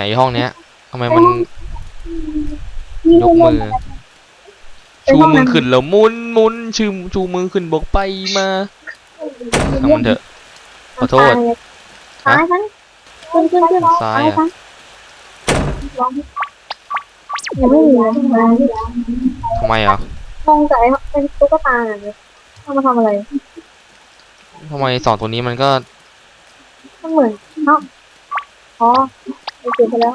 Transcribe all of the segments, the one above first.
เนี่ยไอห้องเนี้ยทำไมมันมียกมือ ชูมือขึ้นแล้วหมุนหมุนชูชูมือขึ้นบอกไปมาทำมันเถอะขอโทษซ้ายซ้ายขึ้นขึ้นขึ้นซ้ายอะซ้ยังไม่มีนะทำไมอะมองแต่เป็นตุ๊กตาเนี่ยเอามาทำอะไรทำไมสองตัวนี้มันก็มันเหมือนเนาะอ๋อ ไปเสียไปแล้ว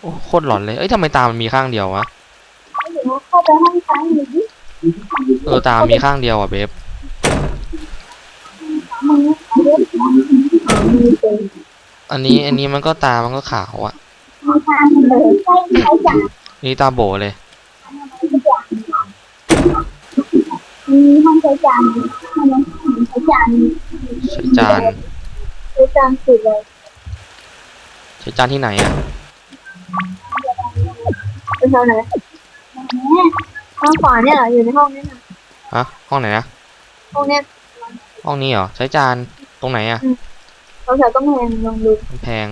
โอ้โคตรหลอนเลย เอ้ยทำไมตามันมีข้างเดียววะเข้าไปห้องซ้ายหน่อยดิเออตามีข้างเดียวอะเบฟมึงเลือกมีเป็นอันนี้อันนี้มันก็ตา มันก็ขาวอะ มีทางเลยใช่ใช่จ้ะนี่ตาโบเลย มีห้องใช้จานห้องน้ำใช้จานใช้จาน ใช้จานสุดเลย ใช้จานที่ไหนอะเป็นเท่าไหนห้องขวาเนี่ยเหรออยู่ในห้องนี้นะฮะห้องไหนนะห้องเนี้ยห้องนี้เหรอใช้จานตรงไหนอะเราแถวต้องแพงลองดูมันแพง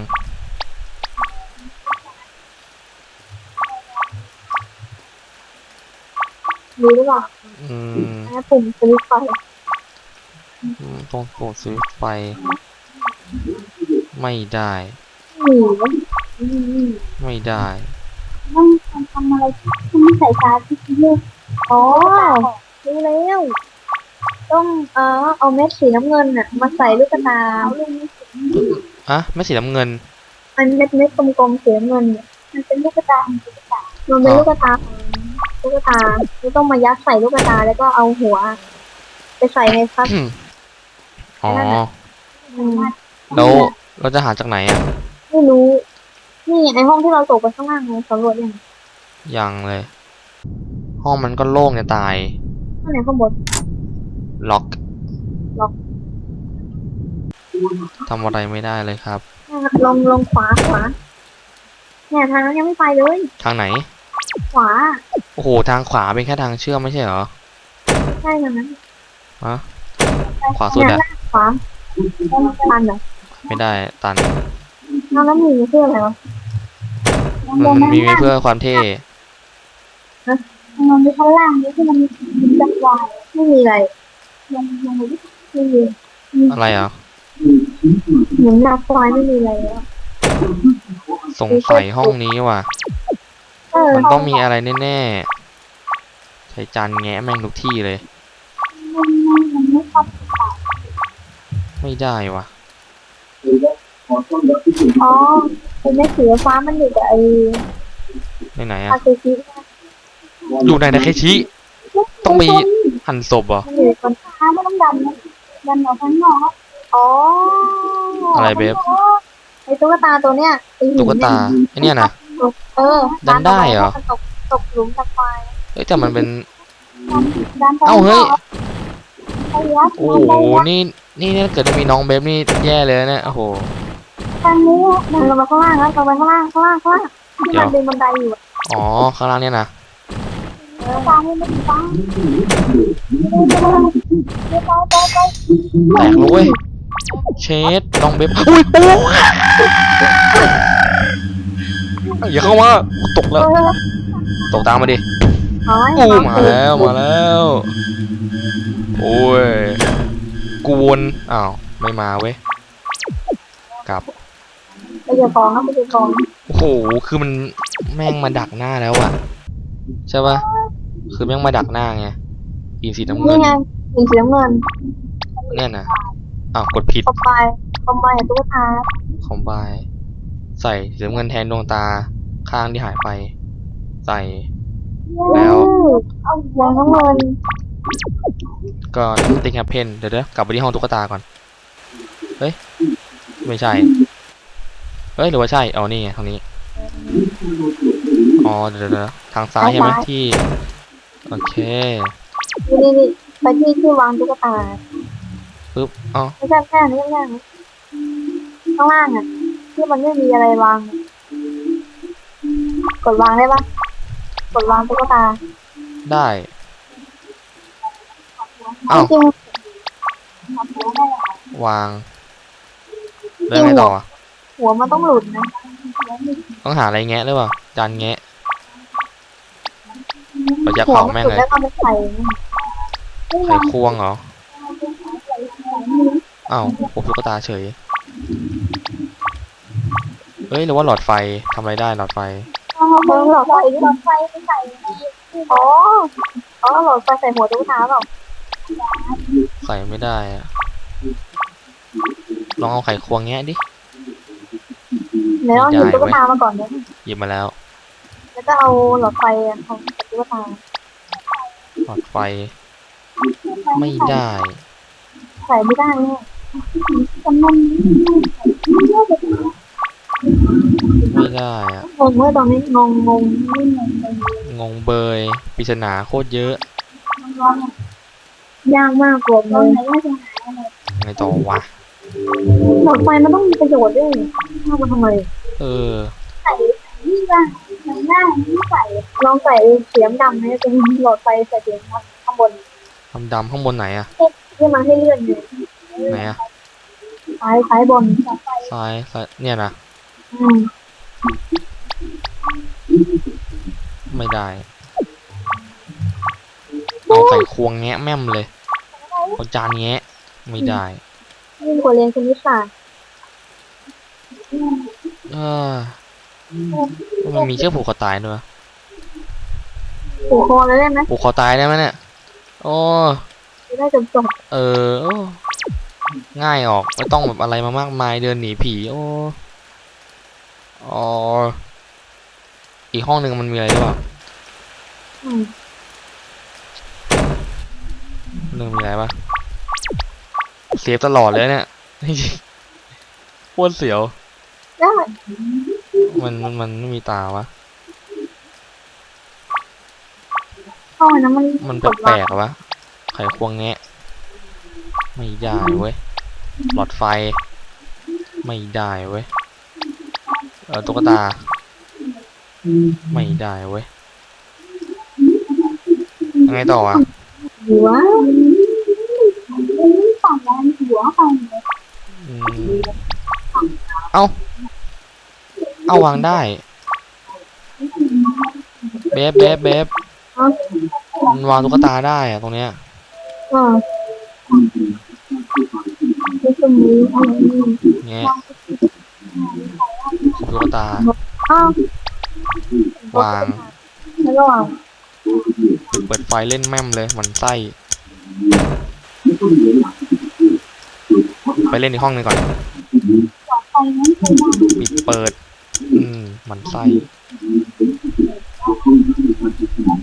ดูหรือเปล่าอืมอันนี้ปุ่มสวิตช์ไฟตรงโปรดซื้อไฟ ไม่ได้หนีนะอืม ไม่ได้ต้องทำทำอะไรต้องใส่ชาร์จที่เลือกอ๋อรู้แล้วต้องเออเอาเม็ดสีน้ำเงินน่ะ มาใส่ลูกตาฮะไม่สีน้ำเงินมันเม็ดเม็ดกลมๆสีน้ำเงินเนี่ยมันเป็นลูกตามันเป็นลูกตาของลูกตาแล้วต้องมายัดใส่ลูกตาแล้วก็เอาหัว ไปใส่ในพัดอ๋ออืมแล้วเราจะหาจากไหนอะ ไม่รู้ นี่ไอห้องที่เราตกไปข้างล่างไงสำรวจยังยังเลย ห้องมันก็โล่งจะตาย ข้างไหนข้างบน ล็อกล็อก ทำอะไรไม่ได้เลยครับเนี่ยลงลงขวาขวาเนี่ยทางนั้นยังไม่ไปเลย ทางไหน ขวา โอ้โห ทางขวาเป็นแค่ทางเชื่อมไม่ใช่เหรอ ใช่ทางนั้นฮะ ขวาสุดอะ เนี่ยขวาตันเหรอ ไม่ได้ตัน น้องน้ำมีเพื่ออะไรวะมันมีไว้เพื่อความเท่มันมีข้างล่างนี่ที่มันมีจักรวาลไม่มีอะไรลงลงไปดิไม่มีอะไรอะเหมือนดักควายไม่มีอะไรแล้วสงสัยห้องนี้ว่ะ มันต้องมีอะไรแน่ๆใช้จานแงะแม่งทุกที่เลย ไมันมัน ไม่ชอบไม่ได้ว่ะอ๋อไอ้แม่สีฟ้ามันอยู่กับไอ้ในไหนอาอะเซชิอยู่ในนาเคชิ ต้องมีหั่นศพเหรอ มันอยู่บนฟ้าไม่ต้องดำนะดำออกข้างนอกอ๋ออะไรเบฟ ไอ้ตุ๊กตาตัวเนี้ยไอ้หินตุ๊กตาไอเนี่ยนะ เออดำได้เหรอ ตกตกหลุมตะควายเอ้ยแต่มันเป็น ดันไปเอ้าเฮ้ยไปยัดโอ้โห นี่ นี่ถ้าเกิดมีน้องเบฟนี่แย่เลยนะเนี่ยโอ้โห ทางนี้มันลงมาข้างล่างแล้วลงไปข้างล่างข้างล่างข้างล่างที่เดี๋ยวมันเป็นบันไดอยู่อะอ๋อ ข้างล่างเนี่ยนะเออตามให้มันฟังไปไปไปไปแตกเลยเว้ยเชดน้องเบฟอุ้ยโอ้อย่าเข้ามาตกเอแล้วอตกตามมาดิเอาไว้อู้มาแล้วมาแล้ว โอ้ยกูวนอ้าว ไม่มาเว้ย กลับ ไปเจอของนะไปเจอของโอ้โห คือมันแม่งมาดักหน้าแล้วอะใช่ปะคือแม่งมาดักหน้าไงทีมสีน้ำเงินี่นไงมีสีน้ำเงินเนี่ยนะอ้าวกดผิดคอมไบคอมไบตุ๊กตาคอมไบใส่สีน้ำเงินแทนดวงตาข้างที่หายไป ใส่ แล้วเอาวางน้ำเงินก็ติ๊กแฮปเพนเดี๋ยวเดี๋ยวกลับไปที่ห้องตุ๊กตาก่อน เฮ้ย ไม่ใช่ เฮ้ยหรือว่าใช่อ๋อนี่ไงทางนี้ อ๋อเดี๋ยวเดี๋ยวเดี๋ยวทางซ้ายใช่ไหมที่ โอเคนี่นี่นี่ไปที่ที่วางตุ๊กตาปึ๊บอ๋อไม่ใช่แค่นี้ไม่ใช่นะข้างล่างอะ ที่มันไม่มีอะไรวางอะกดวางได้ปะกดวางตุ๊กตา ได้เอ้าจริงวาง แล้วไงต่ออะๆ หัวมันต้องหลุดนะต้องหาอะไรแงะหรือเปล่าจานแงะเราจะหัวเผามันแม่งสุดเลยแล้วก็มาใส่ไขควงเหรออ้าวโอ้ตุ๊กตาเฉยเฮ้ยหรือว่าหลอดไฟทำอะไรได้หลอดไฟเบิ้งหลอดไฟหลอดไฟไปใส่อ๋ออ๋อหลอดไฟใส่หัวตุ๊กตาเปล่าใส่ไม่ได้อะลองเอาไขควงแงะดิ ไหนลองหยิบตุ๊กตามาก่อนเนี่ยหยิบมาแล้ว แล้วก็เอาหลอดไฟของตุ๊กตาหลอดไฟ ไม่ได้ ใส่ไม่ได้เนี่ยไม่ได้อะงงเมื่อตอนนี้งงงงงงเบยปริศนาโคตรเยอะ ยากมากกว่าเลยไงต่อวะ หลอดไฟมันต้องมีประโยชน์ด้วยเอามาทำไมเออนี่ว่ามันได้ไม่ใส่ลองใส่เสียมดำนะเป็นหลอดไฟใส่เสียมดำข้างบนดำดำๆข้างบนไหนอะที่มันให้เลื่อนอยู่ไหนอะซ้ายซ้ายบนซ้ายซ้ายเนี่ยนะอืมไม่ได้เอาไข่ควงแงะแม่มเลยเอาจานแงะไม่ได้ ยิ่งกว่าเรียนคณิตศาสตร์เออมันมีเชือกผูกคอตายด้วยวะผูกคอเลยได้ไหมผูกคอตายได้ไหมเนี่ยโอ้จะได้จบจบเออโอ้ง่ายออกไม่ต้องแบบอะไรมามากมายเดินหนีผีโอ้อ๋ออีกห้องหนึ่งมันมีอะไรหรือเปล่าอืมหนึ่งมีอะไรปะ เซฟตลอดเลยเนี่ยจริงๆโคตรเสียว ได้มันมันมันไม่มีตาวะ เข้าไปนะมันมันแปลกๆอะวะ ไขควงแงะ ไม่ได้เว้ย หลอดไฟ ไม่ได้เว้ย เออตุ๊กตา ไม่ได้เว้ยยังไงต่ออะ หัว ฝั่งแรงหัวไปอืมเอาเอาวางได้เบบเบบเบบมันวางตุ๊กตาได้อะตรงเนี้ยอ่าที่ตรงนี้อะไรนี่แงะขอบตุ๊กตาอ้าววางแล้วก็วางเปิดไฟเล่นแม่มเลยมันไส้ ไปเล่นในห้องหนึงก่อนปิดเปิด อืมมันไส้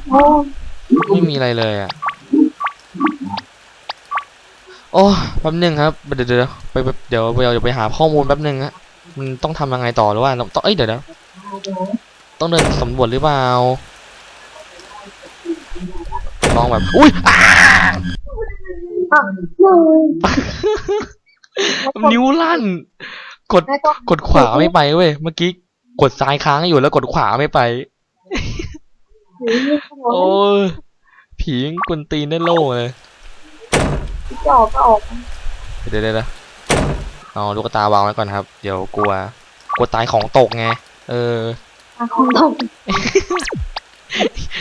โอ้ไม่มีอะไรเลยอะ โอ้แป๊บหนึงครับ เดี๋ยวเดี๋ยวไปไปเดี๋ยวเดี๋ยวไปหาข้อมูลแป๊บหนึงฮะมันต้องทำยังไงต่อหรือว่าเราต้องเอ้ยเดี๋ยวเดี๋ยวต้องเดินสำรวจหรือเปล่าลองแบบอุ้ยอะอะหนึ่ง นิ้วลั่น กดแล้วก็กดขวาไม่ไปเว้ยเมื่อกี้กดซ้ายค้างอยู่แล้วกดขวาไม่ไปถือมีดขโมโอ้ยยผียังกวนตีนได้โล่เลยจะออกก็ออกเดี๋ยวเดี๋ยวเดี๋ยวเอาลูกตาวางไว้ก่อนครับ เดี๋ยวกลัว กลัวตายของตกไง เออมาของตก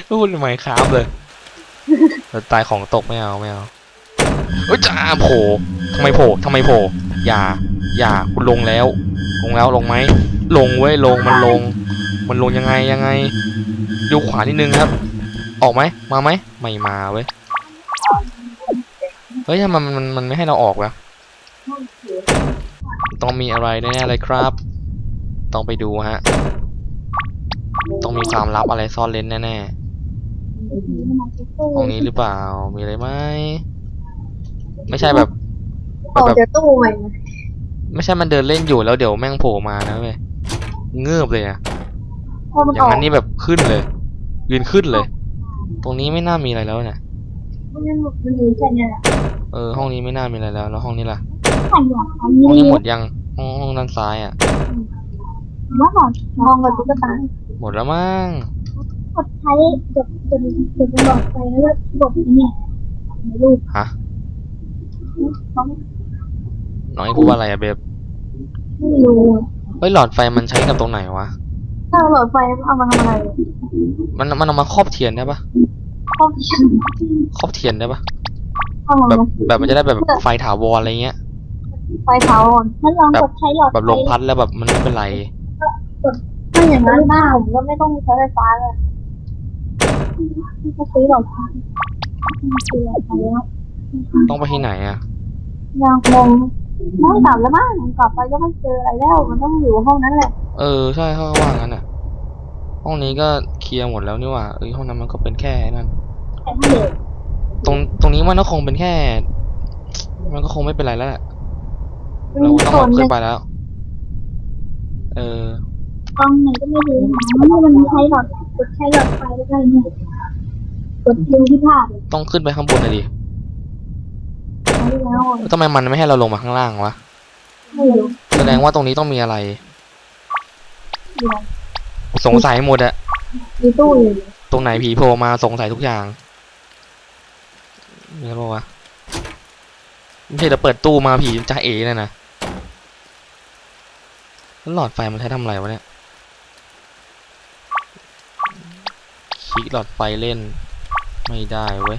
พูดทำไมครับเลยเดี๋ยวตายของตกไม่เอาไม่เอา เอ้ยจ้าโผล่ทำไมโผล่ทำไมโผล่อย่า อย่าคุณลงแล้ว ลงแล้วลงไหมลงเว้ยลงมันลง มันลงยังไงยังไงดูขวานิดนึงครับ ออกไหมมาไหมไม่มาเว้ยเฮ้ยทำไมมันมันไม่ให้เราออกวะต้องมีอะไรแน่ๆเลยครับ ต้องไปดูฮะ ต้องมีความลับอะไรซ่อนเล้นแน่ๆห้องนี้หรือเปล่ามีอะไรไหม ไม่ใช่แบบออกจากตู้ใหม่ไม่ใช่มันเดินเล่นอยู่แล้วเดี๋ยวแม่งโผล่มานะเว้ยเงือบเลยอะพอมันออย่างอกนั้นนี่แบบขึ้นเลย ยืนขึ้นเลย ตรงนี้ไม่น่ามีอะไรแล้วเนี่ยมันมันมีแค่เนี้ยแหละเออห้องนี้ไม่น่ามีอะไรแล้วแล้วห้องนี้ล่ะใส่หยอกอันห้องนี้นี้หมดยังห้องห้องด้านซ้ายอะว่าหนอนมองกับตุ๊กตาหมดแล้วมั้งกดใช้กดกดกดหลอดไฟแล้วก็กดเนี่ยในรูปฮะเขา น้องไอ้พูดว่าอะไรอะเบบไม่รู้เฮ้ยหลอดไฟมันใช้กับตรงไหนวะ ถ้าหลอดไฟเอามาทำอะไรมันมันเอามาครอบเทียนได้ปะครอบเทียนครอบเทียนได้ปะเอามาแบบแบบมันจะได้แบบไฟถาวรอะไรเงี้ย ไฟเผาอ่อนถ้าลองกดใช้หลอดแบบลมพัดแล้วแบบมันไม่เป็นไรถ้าอย่างนั้นบ้าผมก็ไม่ต้องใช้ไฟฟ้าเลยก็ซื้อหลอดไฟซื้อหลอดไฟแล้วต้องไปที่ไหนอะ ยังงงไม่กลับแล้วมั้งกลับไปก็ไม่เจออะไรแล้ว มันต้องอยู่ห้องนั้นแหละ เออใช่เขาก็ว่างั้นอะ ห้องนี้ก็เคลียร์หมดแล้วนี่หว่าเอ้ยห้องนั้นมันก็เป็นแค่นั่นแต่ถ้าเด็กตรงตรงนี้มันก็คงเป็นแค่ มันก็คงไม่เป็นไรแล้วแหละเรามีต้องส่วเอานหขึ้นึ่นงไปแล้ว เออกล้องไหนก็ไม่รู้นะมันใช้หลอดกดใช้หลอดไฟแล้วก็เนี่ยกดดูที่ภาพต้องขึ้นไปข้างบนเลยดิใช้ แล้วแล้วทำไมมันไม่ให้เราลงมาข้างล่างวะ ไม่รู้แสดงว่าตรงนี้ต้องมีอะไรเดี๋ยวสงสัยหมดอะมีตู้อยู่ตรงไหนผีโผล่มาสงสัยทุกอย่างมีอะไรปะวะไม่ใช่เราเปิดตู้มาผีจะเอ๋น่ะนะแล้วหลอดไฟมันใช้ทำอะไรวะเนี่ยคลิกหลอดไฟเล่น ไม่ได้เว้ย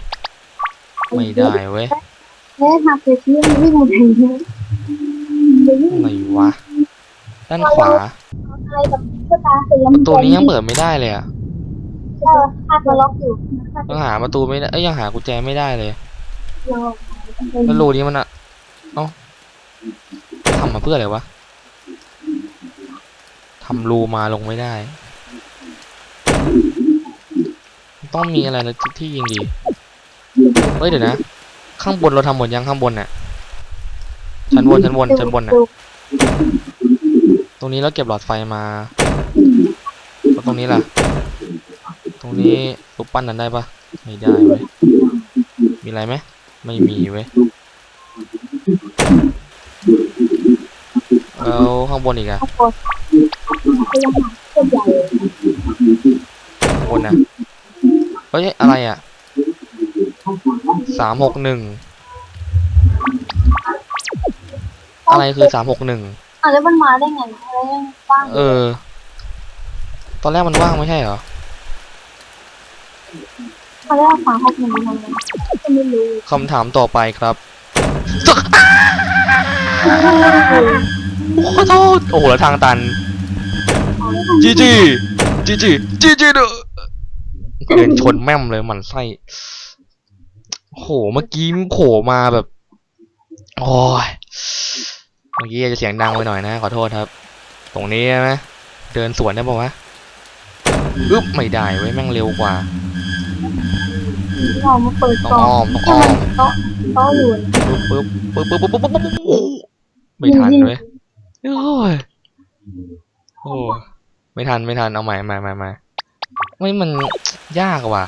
ไม่ได้เว้ย แม่ทำเสร็จที่มันวิ่งมาถึงเนี่ยไหนวะ ด้านขวา อะไรกับตุ๊กตาเสร็จแล้วนี้ยังเปิดไม่ได้เลยอะเออคาดมาล็อกอยู่ยังหาประตูไม่ได้เอ้ยยังหากุญแจไม่ได้เลยแล้วรูนี้มันอะเอ้าทำมาเพื่ออะไรวะทำรูมาลงไม่ได้ ต้องมีอะไรนะที่ที่ยิงดี เฮ้ยเดี๋ยวนะ ข้างบนเราทำหมดยังข้างบนน่ะชั้นบนชั้นบนชั้นบนน่ะตรงนี้เราเก็บหลอดไฟมาแล้วตรงนี้ล่ะ ตรงนี้รูปปั้นนั้นได้ปะไม่ได้เว้ยมีอะไรไหมไม่มีเว้ยแล้วข้างบนอีกอะข้างบนเสื้อใหญ่ข้างบนนะเฮ้ยอะไรอะ สามหกหนึ่งอะไรคือสามหกหนึ่งอะแล้วมันมาได้ไงอะไรยังบ้างเออ ตอนแรกมันว่างไม่ใช่เหรอเขาเรียกว่าฝาหกหนึ่งมันอะไรก็ไม่รู้คำถามต่อไปครับขอโทษโอ้โหแล้วทางตันจีจีจีจีจีจีเด้อเดินชนแม่มเลยหมันไส้ โหเมื่อกี้โผล่มาแบบโอ้ยเมื่อกี้จะเสียงดังไปหน่อยนะ ขอโทษครับ ตรงนี้ใช่ไหมเดินสวนได้ป่าวะอึ๊บไม่ได้ไว้แม่งเร็วกว่าเรามาเปิดต้องอ้อมต้องอ้อมต้องต้ออยู่ปึ๊บปึ๊บปึ๊บปึ๊บปึ๊บปึ๊บปึ๊บไม่ทันเลยโอ้ยโอ้ไม่ทันไม่ทันเอาใหม่ใหม่ใหม่ใหม่ไม่มันยากว่ะ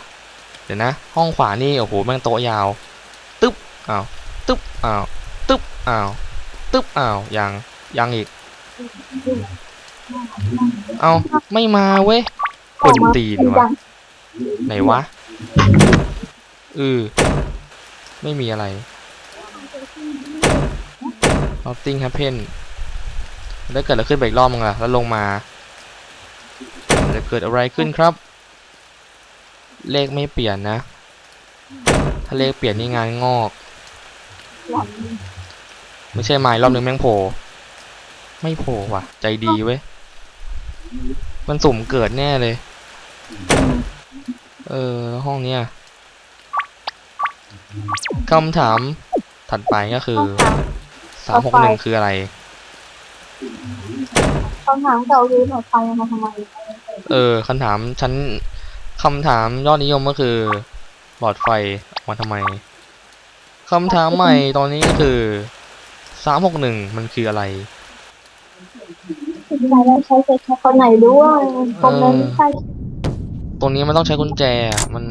เดี๋ยวนะ ห้องขวานี่โอ้โหแม่งโต๊ะยาวตึ๊บอ้าวตึ๊บอ้าวตึ๊บอ้าวตึ๊บอ้าวยังยังอีก เอาไม่มาเว้ยกวนตีนวะไหนวะเออไม่มีอะไร nothing happen แล้วเกิดอะไรขึ้นไปอีกรอบมึงล่ะแล้วลงมาจะเกิดอะไรขึ้นครับ เลขไม่เปลี่ยนนะ ถ้าเลขเปลี่ยนนี่งานงอก ไม่ใช่ไม้รอบนึงแม่งโผล่ไม่โผล่ว่ะ ใจดีเว้ย มันสุ่มเกิดแน่เลย เออแล้วห้องเนี้ยคำถามถัดไปก็คือสามหกหนึ่งคืออะไรคำถามเก่าคือหน่อยไฟมาทำไม เออคำถามฉัน คำถามยอดนิยมก็คือ หลอดไฟออกมาทำไมคำถามใหม่ตอนนี้ก็คือสามหกหนึ่งมันคืออะไรถึงไหนแล้วใช้เซ็ตคนไหนรู้ว่าคนนั้นใช่ตรงนี้มันต้องใช้กุญแจอะมัน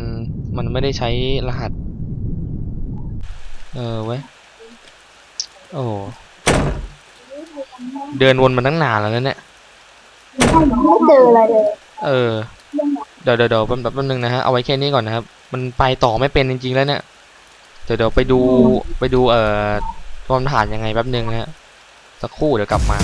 มันไม่ได้ใช้รหัส เออเว้ย โอ้ เดินวนมาตั้งนานแล้วนะเนี่ย ไม่เจออะไรเลย เออ เดี๋ยวเดี๋ยวแป๊บแป๊บนึงนะฮะเอาไว้แค่นี้ก่อนนะครับ มันไปต่อไม่เป็นจริง ๆ แล้วเนี่ยเดี๋ยวเดี๋ยวไปดูไปดูเอ่อความฐานยังไงแป๊บนึงนะฮะสักครู่เดี๋ยวกลับมา